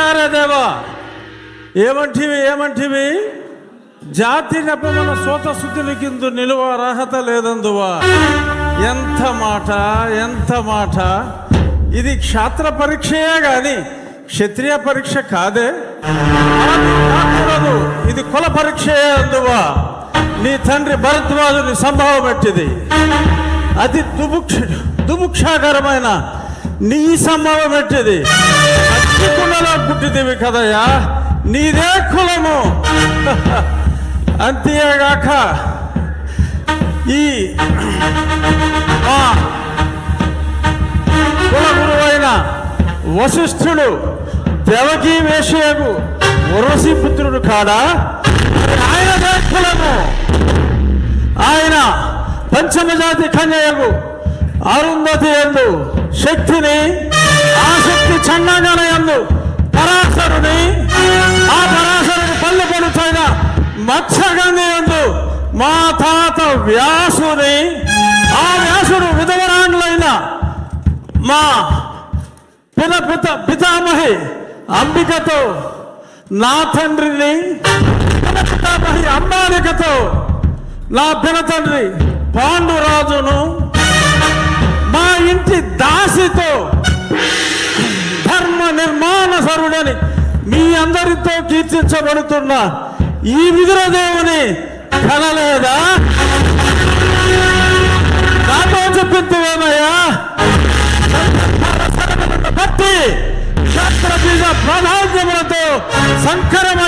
ఆనాడు దేవా. ఏమంటివి ఏమంటివి? జాతి నెపమన సోత శుద్ధుల కింద నిలువ అర్హత లేదందువా? ఎంత మాట ఎంత మాట. ఇది క్షాత్ర పరీక్షయే గాని క్షత్రియ పరీక్ష కాదే. కాకూడదు ఇది కుల పరీక్షయే అందువా. నీ తండ్రి భరద్వాజుని సంభవం పెట్టింది అతి దుభుక్ష దుభుక్షాకరమైన నీ సంభవం పెట్టింది అతి కులలో పుట్టిదివి కదయ్యా. నీదే కులము. అంతేగాక ఈ కులగురువైన గురువైన వశిష్ఠుడు దేవకీ వేషయకు వరసి పుత్రుడు కాడా? ఆయనదే కులము. ఆయన పంచమజాతి కన్యయకు అరుంధతి ఎందు శక్తిని ఆసక్తి శక్తి ఎందు పరాశరుని ఆ పరాశరుని పళ్ళు పడుతైన మత్స్యగంధి ఎందు మా తాత వ్యాసుని ఆ వ్యాసుడు విధవరాండ్లైన మా పిన పిత పితామహి అంబికతో నా తండ్రిని పితామహి అంబాలికతో నా పినతండ్రి పాండురాజును మా ఇంటి దాసితో ధర్మ నిర్మాణ సరుడని మీ అందరితో కీర్తించబడుతున్న ఈ విదురదేవుని కనలేదా? నాతో చెప్పిందేమయ్యా బట్టి శాస్త్ర బీజ ప్రాధాన్యములతో సంకరమైన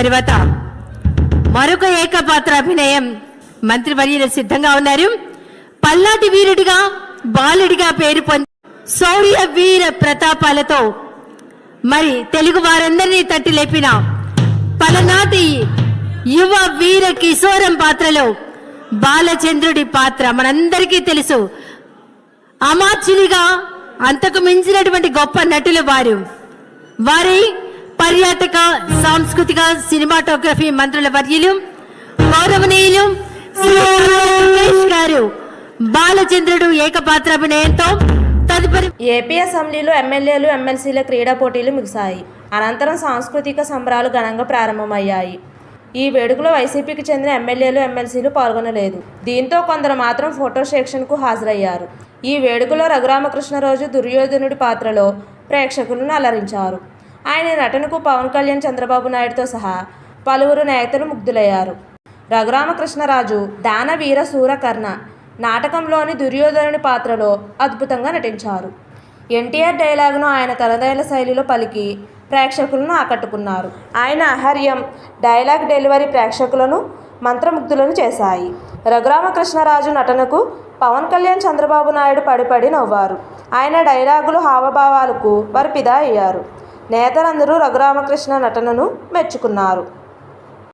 తర్వాత మరొక ఏకపాత్ర అభినయం మంత్రి వర్యులు సిద్ధంగా ఉన్నారు. పల్లాటి వీరుడిగా బాలుడిగా పేరు పొంది శౌర్య వీర ప్రతాపాలతో మరి తెలుగు వారందరినీ తట్టి లేపిన పలనాటి యువ వీర కిశోరం పాత్రలో బాలచంద్రుడి పాత్ర మనందరికీ తెలుసు. అమాత్యునిగా అంతకు మించినటువంటి గొప్ప నటులు వారు. వారి పర్యాటక సాంస్కృతిక సినిమాటోగ్రఫీ మంత్రుల వర్యులు గౌరవనీయులు గారు. బాలచంద్రుడు ఏకపాత్రాభినయంతో తదుపరి ఏపీ అసెంబ్లీలో ఎమ్మెల్యేలు ఎమ్మెల్సీల క్రీడా పోటీలు ముగిశాయి. అనంతరం సాంస్కృతిక సంబరాలు ఘనంగా ప్రారంభమయ్యాయి. ఈ వేడుకలో వైసీపీకి చెందిన ఎమ్మెల్యేలు ఎమ్మెల్సీలు పాల్గొనలేదు. దీంతో కొందరు మాత్రం ఫోటో సెక్షన్కు హాజరయ్యారు. ఈ వేడుకలో రఘురామకృష్ణరాజు దుర్యోధనుడి పాత్రలో ప్రేక్షకులను అలరించారు. ఆయన నటనకు పవన్ కళ్యాణ్ చంద్రబాబు నాయుడుతో సహా పలువురు నేతలు ముగ్ధులయ్యారు. రఘురామకృష్ణరాజు దానవీర సూరకర్ణ నాటకంలోని దుర్యోధనుని పాత్రలో అద్భుతంగా నటించారు. ఎన్టీఆర్ డైలాగ్ను ఆయన తనదైన శైలిలో పలికి ప్రేక్షకులను ఆకట్టుకున్నారు. ఆయన ఆహార్యం డైలాగ్ డెలివరీ ప్రేక్షకులను మంత్రముగ్ధులను చేశాయి. రఘురామకృష్ణరాజు నటనకు పవన్ కళ్యాణ్ చంద్రబాబు నాయుడు పడిపడి నవ్వారు. ఆయన డైలాగులు హావభావాలకు వారు ఫిదా అయ్యారు. నేతలందరూ రఘురామకృష్ణ నటనను మెచ్చుకున్నారు.